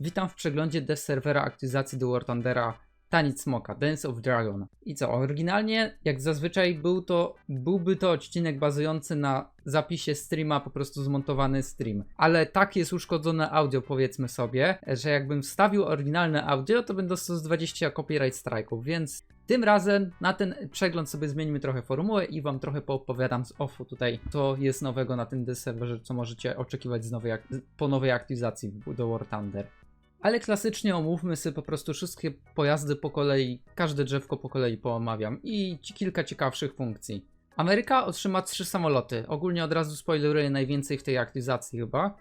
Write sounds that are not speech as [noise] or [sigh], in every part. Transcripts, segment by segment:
Witam w przeglądzie dev serwera aktualizacji do War Thundera Tanic Smoka, Dance of Dragon. I co, oryginalnie, jak zazwyczaj był to, byłby to odcinek bazujący na zapisie streama, po prostu zmontowany stream. Ale tak jest uszkodzone audio, powiedzmy sobie, że jakbym wstawił oryginalne audio, to będę dostał z 20 copyright strike'ów, więc tym razem na ten przegląd sobie zmienimy trochę formułę i wam trochę poopowiadam z offu tutaj, co jest nowego na tym serwerze, co możecie oczekiwać z nowej, po nowej aktualizacji w- do War Thunder. Ale klasycznie omówmy sobie po prostu wszystkie pojazdy po kolei, każde drzewko po kolei poomawiam i kilka ciekawszych funkcji. Ameryka otrzyma trzy samoloty. Ogólnie od razu spoileruję najwięcej w tej aktualizacji chyba.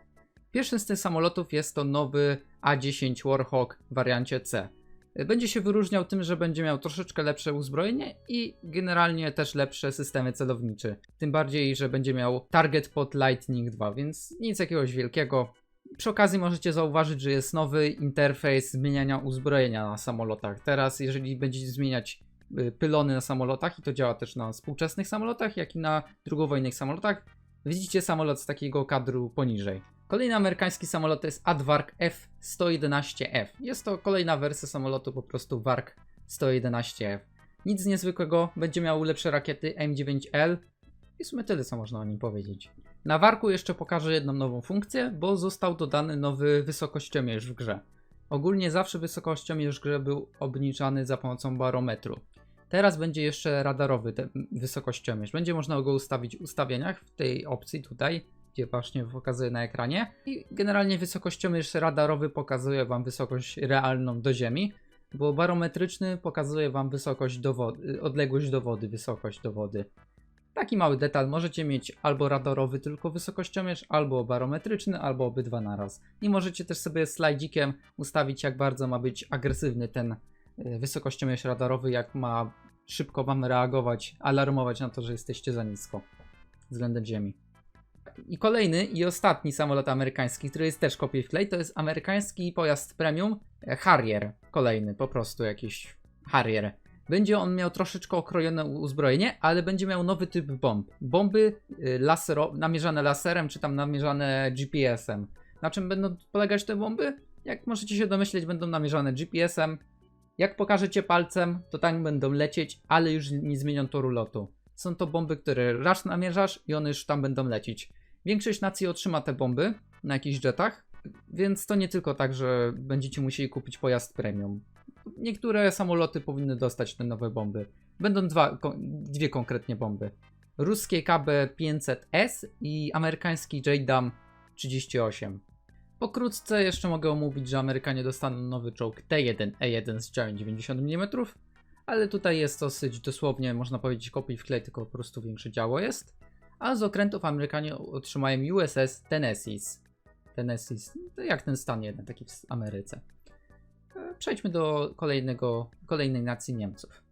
Pierwszym z tych samolotów jest to nowy A10 Warhawk w wariancie C. Będzie się wyróżniał tym, że będzie miał troszeczkę lepsze uzbrojenie i generalnie też lepsze systemy celownicze. Tym bardziej, że będzie miał target pod Lightning 2, więc nic jakiegoś wielkiego. Przy okazji możecie zauważyć, że jest nowy interfejs zmieniania uzbrojenia na samolotach. Teraz, jeżeli będziecie zmieniać y, pylony na samolotach, i to działa też na współczesnych samolotach, jak i na drugowojennych samolotach, widzicie samolot z takiego kadru poniżej. Kolejny amerykański samolot to jest Advark F-111F. Jest to kolejna wersja samolotu, po prostu Vark 111F. Nic niezwykłego, będzie miał lepsze rakiety M9L i w sumie tyle, co można o nim powiedzieć. Na Warku jeszcze pokażę jedną nową funkcję, bo został dodany nowy wysokościomierz w grze. Ogólnie zawsze wysokościomierz w grze był obniżany za pomocą barometru. Teraz będzie jeszcze radarowy ten wysokościomierz. Będzie można go ustawić w ustawieniach w tej opcji tutaj, gdzie właśnie pokazuję na ekranie. I generalnie wysokościomierz radarowy pokazuje Wam wysokość realną do ziemi, bo barometryczny pokazuje Wam wysokość do wody, odległość do wody, wysokość do wody. Taki mały detal, możecie mieć albo radarowy tylko wysokościomierz, albo barometryczny, albo obydwa naraz. I możecie też sobie slajdzikiem ustawić jak bardzo ma być agresywny ten y, wysokościomierz radarowy, jak ma szybko wam reagować, alarmować na to, że jesteście za nisko względem ziemi. I kolejny i ostatni samolot amerykański, który jest też kopiuj wklej, to jest amerykański pojazd premium e, Harrier. Kolejny, po prostu jakiś Harrier. Będzie on miał troszeczkę okrojone uzbrojenie, ale będzie miał nowy typ bomb. Bomby y, lasero, namierzane laserem, czy tam namierzane GPS-em. Na czym będą polegać te bomby? Jak możecie się domyśleć, będą namierzane GPS-em. Jak pokażecie palcem, to tak będą lecieć, ale już nie zmienią toru lotu. Są to bomby, które raz namierzasz i one już tam będą lecieć. Większość nacji otrzyma te bomby na jakichś jetach, więc to nie tylko tak, że będziecie musieli kupić pojazd premium. Niektóre samoloty powinny dostać te nowe bomby. Będą dwa, dwie konkretnie bomby. Ruskie KB500S i amerykański JDAM 38. Pokrótce jeszcze mogę omówić, że Amerykanie dostaną nowy czołg T1E1 z działem 90 mm, ale tutaj jest dosyć dosłownie, można powiedzieć, kopiuj wklej, tylko po prostu większe działo jest. A z okrętów Amerykanie otrzymają USS Tennessee. Tennessee, jak ten stan jeden, taki w Ameryce. Przejdźmy do kolejnego, kolejnej nacji Niemców.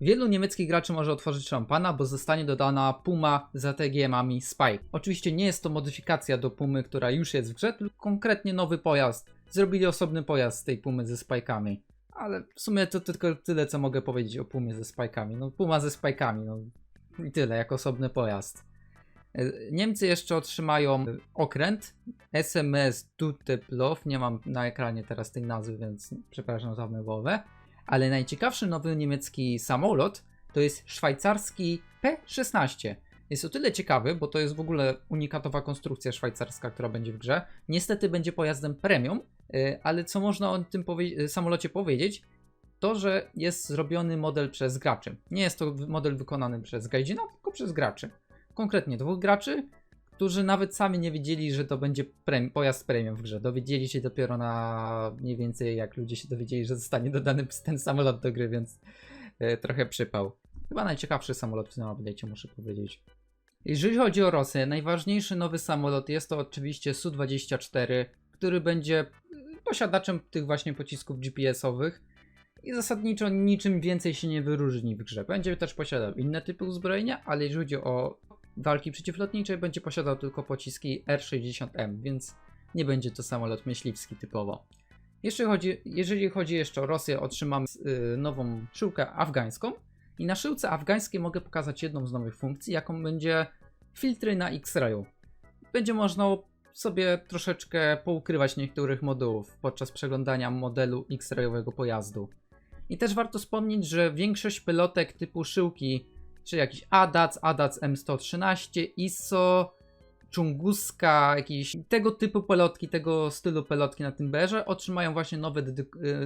Wielu niemieckich graczy może otworzyć szampana, bo zostanie dodana Puma z ATGM-ami Spike. Oczywiście nie jest to modyfikacja do Pumy, która już jest w grze, tylko konkretnie nowy pojazd. Zrobili osobny pojazd z tej Pumy ze spajkami. Ale w sumie to tylko tyle, co mogę powiedzieć o Pumie ze spajkami. No, Puma ze spajkami, no i tyle, jak osobny pojazd. E, Niemcy jeszcze otrzymają okręt SMS Duteplow. Nie mam na ekranie teraz tej nazwy, więc przepraszam za wymowę. Ale najciekawszy nowy niemiecki samolot to jest szwajcarski P-16. Jest o tyle ciekawy, bo to jest w ogóle unikatowa konstrukcja szwajcarska, która będzie w grze. Niestety będzie pojazdem premium, y, ale co można o tym powie- y, samolocie powiedzieć, to że jest zrobiony model przez graczy. Nie jest to model wykonany przez Gaijina, tylko przez graczy. Konkretnie dwóch graczy, którzy nawet sami nie wiedzieli, że to będzie prem- pojazd premium w grze. Dowiedzieli się dopiero na mniej więcej jak ludzie się dowiedzieli, że zostanie dodany [laughs] ten samolot do gry, więc e, trochę przypał. Chyba najciekawszy samolot w tym update'cie, muszę powiedzieć. Jeżeli chodzi o Rosję, najważniejszy nowy samolot jest to oczywiście Su-24, który będzie e, posiadaczem tych właśnie pocisków GPS-owych i zasadniczo niczym więcej się nie wyróżni w grze. Będzie też posiadał inne typy uzbrojenia, ale jeżeli chodzi o walki przeciwlotniczej, będzie posiadał tylko pociski R-60M, więc nie będzie to samolot myśliwski typowo. Jeszcze chodzi, jeżeli chodzi jeszcze o Rosję, otrzymam y, nową szyłkę afgańską i na szyłce afgańskiej mogę pokazać jedną z nowych funkcji, jaką będzie filtry na X-rayu. Będzie można sobie troszeczkę poukrywać niektórych modułów podczas przeglądania modelu X-rayowego pojazdu. I też warto wspomnieć, że większość pelotek typu szyłki, czy jakiś ADAC, ADAC M113, ISO, Chunguska, jakieś tego typu pelotki, tego stylu pelotki na tym berze otrzymają właśnie nowe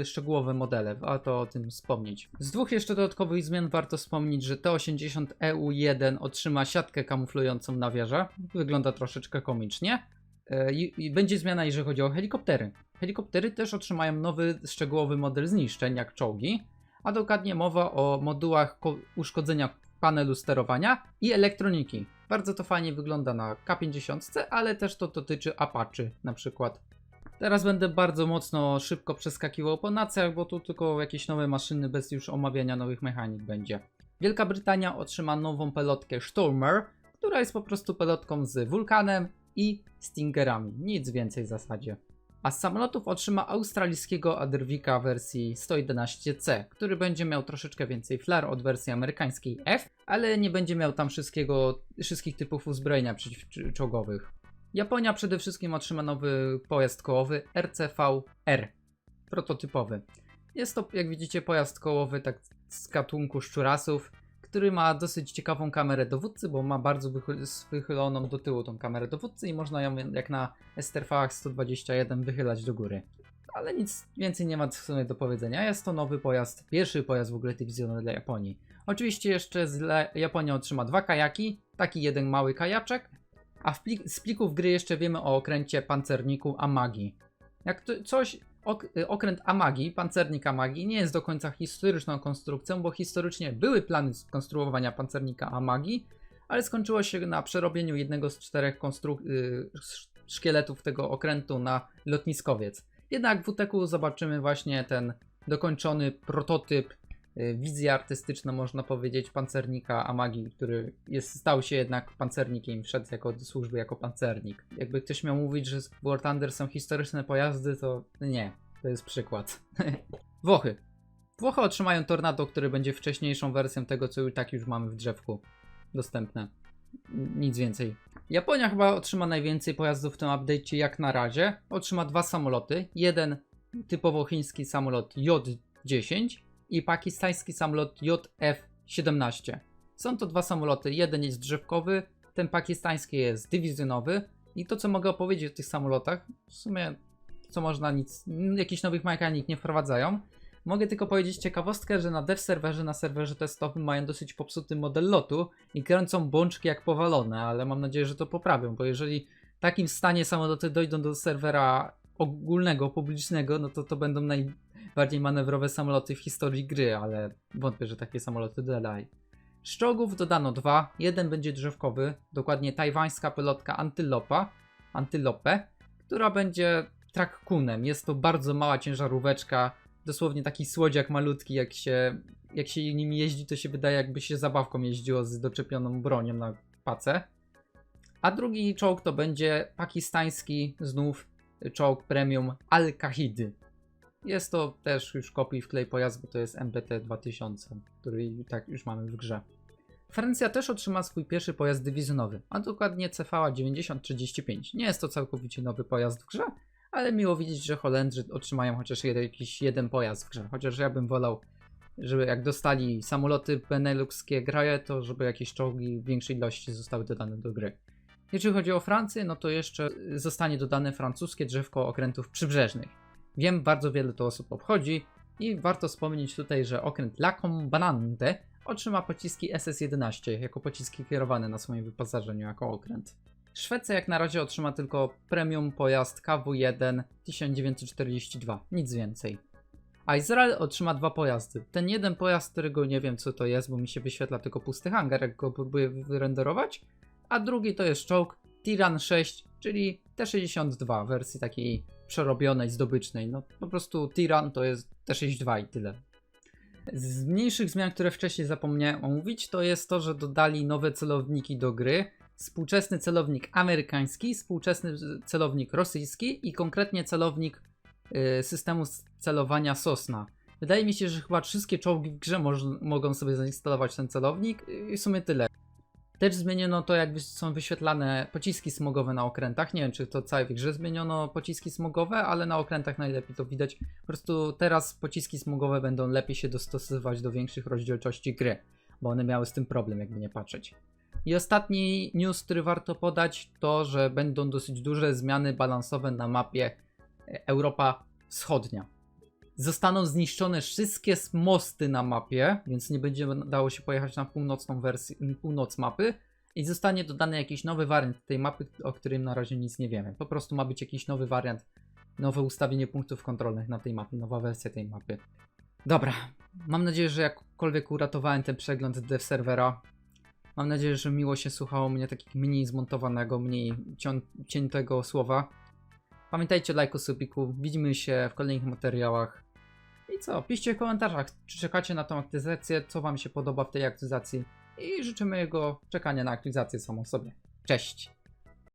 y, szczegółowe modele. Warto o tym wspomnieć. Z dwóch jeszcze dodatkowych zmian warto wspomnieć, że T80 EU1 otrzyma siatkę kamuflującą na wieżę. Wygląda troszeczkę komicznie. E, I, I będzie zmiana, jeżeli chodzi o helikoptery. Helikoptery też otrzymają nowy, szczegółowy model zniszczeń, jak czołgi, a dokładnie mowa o modułach ko- uszkodzenia panelu sterowania i elektroniki. Bardzo to fajnie wygląda na K50, ale też to dotyczy Apache na przykład. Teraz będę bardzo mocno szybko przeskakiwał po nacjach, bo tu tylko jakieś nowe maszyny bez już omawiania nowych mechanik będzie. Wielka Brytania otrzyma nową pelotkę Stormer, która jest po prostu pelotką z wulkanem i Stingerami. Nic więcej w zasadzie. A z samolotów otrzyma australijskiego Aderwika wersji 111C, który będzie miał troszeczkę więcej flar od wersji amerykańskiej F, ale nie będzie miał tam wszystkiego, wszystkich typów uzbrojenia przeciwczołgowych. Japonia przede wszystkim otrzyma nowy pojazd kołowy RCV-R, prototypowy. Jest to, jak widzicie, pojazd kołowy tak z gatunku szczurasów, który ma dosyć ciekawą kamerę dowódcy, bo ma bardzo wychy- wychyloną do tyłu tą kamerę dowódcy i można ją jak na STRV 121 wychylać do góry. Ale nic więcej nie ma w sumie do powiedzenia. Jest to nowy pojazd, pierwszy pojazd w ogóle dywizjonowy dla Japonii. Oczywiście jeszcze z Japonia otrzyma dwa kajaki, taki jeden mały kajaczek, a plik- z plików gry jeszcze wiemy o okręcie pancerniku Amagi. Jak to, coś, okręt Amagi, pancernik Amagi nie jest do końca historyczną konstrukcją, bo historycznie były plany skonstruowania pancernika Amagi, ale skończyło się na przerobieniu jednego z czterech y, sz- szkieletów tego okrętu na lotniskowiec. Jednak w WTK zobaczymy właśnie ten dokończony prototyp, y, wizję artystyczną można powiedzieć pancernika Amagi, który jest, stał się jednak pancernikiem, wszedł jako do służby jako pancernik. Jakby ktoś miał mówić, że War Thunder są historyczne pojazdy, to nie, to jest przykład. [laughs] Włochy. Włochy otrzymają Tornado, który będzie wcześniejszą wersją tego, co i tak już mamy w drzewku dostępne. Nic więcej. Japonia chyba otrzyma najwięcej pojazdów w tym update'cie jak na razie. Otrzyma dwa samoloty. Jeden typowo chiński samolot J-10 i pakistański samolot JF-17. Są to dwa samoloty. Jeden jest drzewkowy, ten pakistański jest dywizjonowy. I to, co mogę opowiedzieć o tych samolotach, w sumie co można nic, jakichś nowych mechanik nie wprowadzają. Mogę tylko powiedzieć ciekawostkę, że na dev serwerze, na serwerze testowym mają dosyć popsuty model lotu i kręcą bączki jak powalone, ale mam nadzieję, że to poprawią, bo jeżeli w takim stanie samoloty dojdą do serwera ogólnego, publicznego, no to to będą najbardziej manewrowe samoloty w historii gry, ale wątpię, że takie samoloty dodali. Z czołgów dodano dwa, jeden będzie drzewkowy, dokładnie tajwańska pilotka Antylopa, Antylopę, która będzie trakkunem. Jest to bardzo mała ciężaróweczka, dosłownie taki słodziak malutki, jak się, jak się nim jeździ, to się wydaje jakby się zabawką jeździło z doczepioną bronią na pace. A drugi czołg to będzie pakistański znów czołg premium Al-Kahidy. Jest to też już kopiuj wklej pojazd, bo to jest MBT 2000, który i tak już mamy w grze. Francja też otrzyma swój pierwszy pojazd dywizjonowy, a dokładnie CVA 9035. Nie jest to całkowicie nowy pojazd w grze, ale miło widzieć, że Holendrzy otrzymają chociaż jeden, jakiś jeden pojazd w grze. Chociaż ja bym wolał, żeby jak dostali samoloty beneluxskie graje, to żeby jakieś czołgi w większej ilości zostały dodane do gry. Jeżeli chodzi o Francję, no to jeszcze zostanie dodane francuskie drzewko okrętów przybrzeżnych. Wiem, bardzo wiele to osób obchodzi i warto wspomnieć tutaj, że okręt La Combanante otrzyma pociski SS-11 jako pociski kierowane na swoim wyposażeniu jako okręt. Szwecja jak na razie otrzyma tylko premium pojazd KW-1 1942, nic więcej. A Izrael otrzyma dwa pojazdy. Ten jeden pojazd, którego nie wiem co to jest, bo mi się wyświetla tylko pusty hangar, jak go próbuję wyrenderować. A drugi to jest czołg Tiran 6, czyli T-62 w wersji takiej przerobionej, zdobycznej. No po prostu Tiran to jest T-62 i tyle. Z mniejszych zmian, które wcześniej zapomniałem omówić, to jest to, że dodali nowe celowniki do gry. Współczesny celownik amerykański, współczesny celownik rosyjski i konkretnie celownik y, systemu celowania Sosna. Wydaje mi się, że chyba wszystkie czołgi w grze mogą sobie zainstalować ten celownik i w sumie tyle. Też zmieniono to, jak są wyświetlane pociski smogowe na okrętach. Nie wiem, czy to całej grze zmieniono pociski smogowe, ale na okrętach najlepiej to widać. Po prostu teraz pociski smogowe będą lepiej się dostosowywać do większych rozdzielczości gry, bo one miały z tym problem, jakby nie patrzeć. I ostatni news, który warto podać, to że będą dosyć duże zmiany balansowe na mapie e, Europa Wschodnia. Zostaną zniszczone wszystkie mosty na mapie, więc nie będzie dało się pojechać na północną wersję, północ mapy. I zostanie dodany jakiś nowy wariant tej mapy, o którym na razie nic nie wiemy. Po prostu ma być jakiś nowy wariant, nowe ustawienie punktów kontrolnych na tej mapie, nowa wersja tej mapy. Dobra, mam nadzieję, że jakkolwiek uratowałem ten przegląd dev serwera. Mam nadzieję, że miło się słuchało mnie takiego mniej zmontowanego, mniej ciętego słowa. Pamiętajcie o lajku, subiku. Widzimy się w kolejnych materiałach. I co? Piszcie w komentarzach, czy czekacie na tą aktyzację, co wam się podoba w tej aktyzacji. I życzymy jego czekania na aktyzację samą sobie. Cześć!